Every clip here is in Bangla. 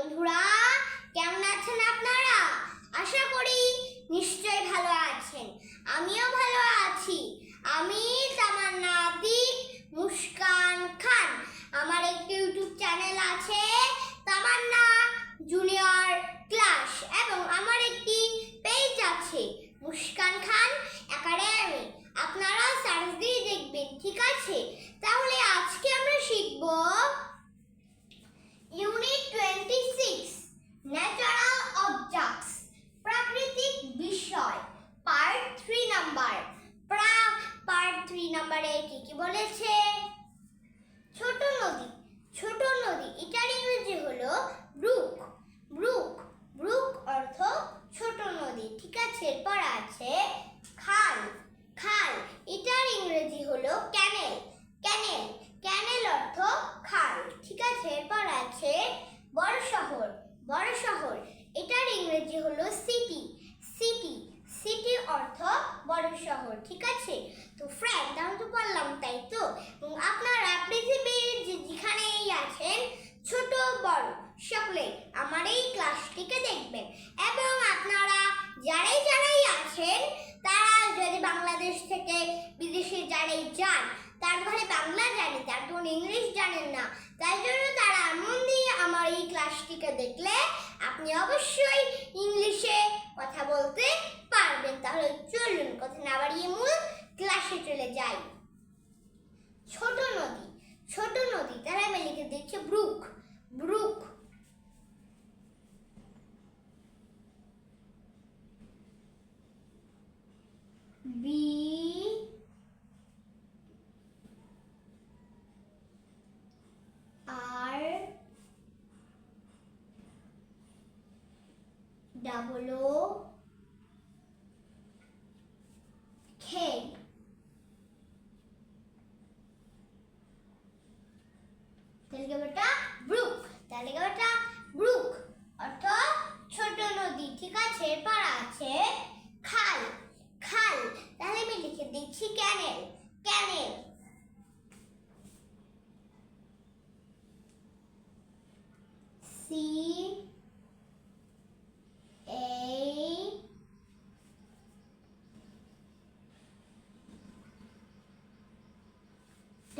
বন্ধুরা, কেমন আছেন আপনারা? আশা করি নিশ্চয়ই ভালো আছেন। আমিও ভালো আছি। আমি তামান্না আতিক মুস্কান খান। আমার একটি ইউটিউব চ্যানেল আছে, তামান্না জুনিয়র ক্লাস, এবং আমার একটি পেজ আছে, মুস্কান খান একাডেমি। আপনারা সার্চ দিয়ে দেখবেন, ঠিক আছে? তাহলে বলেছে, ছোট নদী ছোট নদী এটার ইংরেজি হলো ব্রুক। ব্রুক ব্রুক অর্থ ছোট নদী, ঠিক আছে? এরপর আছে খাল। খাল এটার ইংরেজি হলো ক্যানেল। ক্যানেল ক্যানেল অর্থ খাল, ঠিক আছে? এরপর আছে বড় শহর। বড় শহর, এটার ইংরেজি হলো সিটি। সিটি সিটি অর্থ বড় শহর, ঠিক আছে? তো ফ্রেন্ড আমি তো বললাম তাই তো এবং আপনারা পৃথিবীর যে যেখানেই আছেন ছোট বড় সকলে আমার এই ক্লাসটিকে দেখবেন এবং আপনারা যারাই যারাই আছেন তারা যদি থেকে বিদেশে যারাই যান, তার ঘরে বাংলা জানে, তার কোন ইংলিশ জানেন না। তাই জন্য তারা মন দিয়ে আমার এই ক্লাসটিকে দেখলে আপনি অবশ্যই ইংলিশে কথা বলতে পারবেন। তাহলে চলুন, কথা না বাড়িয়ে মূল ক্লাসে চলে যাই। ছোট নদী ছোট নদী, তারা আমি লিখে দিচ্ছে brook. double O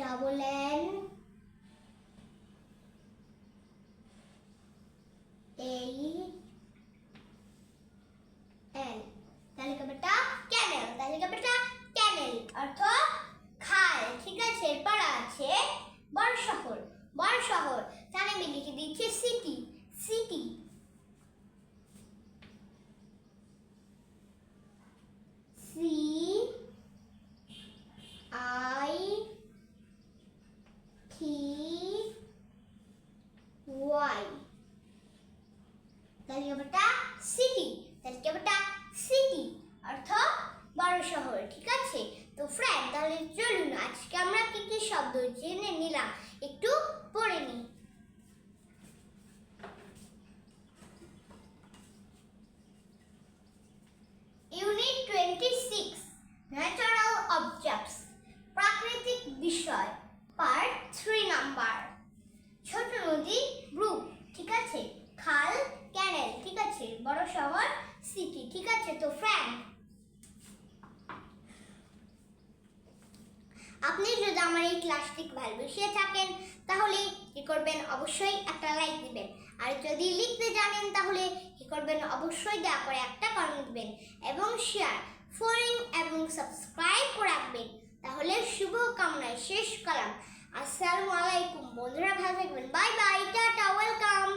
double N. A. N তালিকা ক্যানেল তালিকা বেটা ক্যানেল। অর্থ খাল, ঠিক আছে? এরপর আছে বড় শহর বড় শহর। তাহলে আমি লিখে দিচ্ছি city city C I T Y তালিকা বেটা সিটি তালিকা বেটা সিটি অর্থ বড় শহর ঠিক আছে তো ফ্রেন্ড তাহলে চলুন আজকে আমরা কি কি শব্দ জেনে নিলাম একটু পড়ে নিই unit twenty six natural objects প্রাকৃতিক বিষয় পার্ট থ্রি নাম্বার ছোট নদী ব্রুক ঠিক আছে খাল ক্যানেল ঠিক আছে বড় শহর সিটি ঠিক আছে তো ফ্রেন্ড আপনি যদি আমার এই ক্লাসটি ভালোবেসে থাকেন, তাহলে কি করবেন? অবশ্যই একটা লাইক দিবেন। আর যদি লিখতে জানেন, তাহলে কি করবেন? অবশ্যই দয়া করে একটা কমেন্ট দিবেন এবং শেয়ার ফলোইং এবং সাবস্ক্রাইব করে রাখবেন। তাহলে শুভ কামনায় শেষ কালাম। আসসালামু আলাইকুম, বন্ধুরা, ভালো থাকবেন। Bye bye tata welcome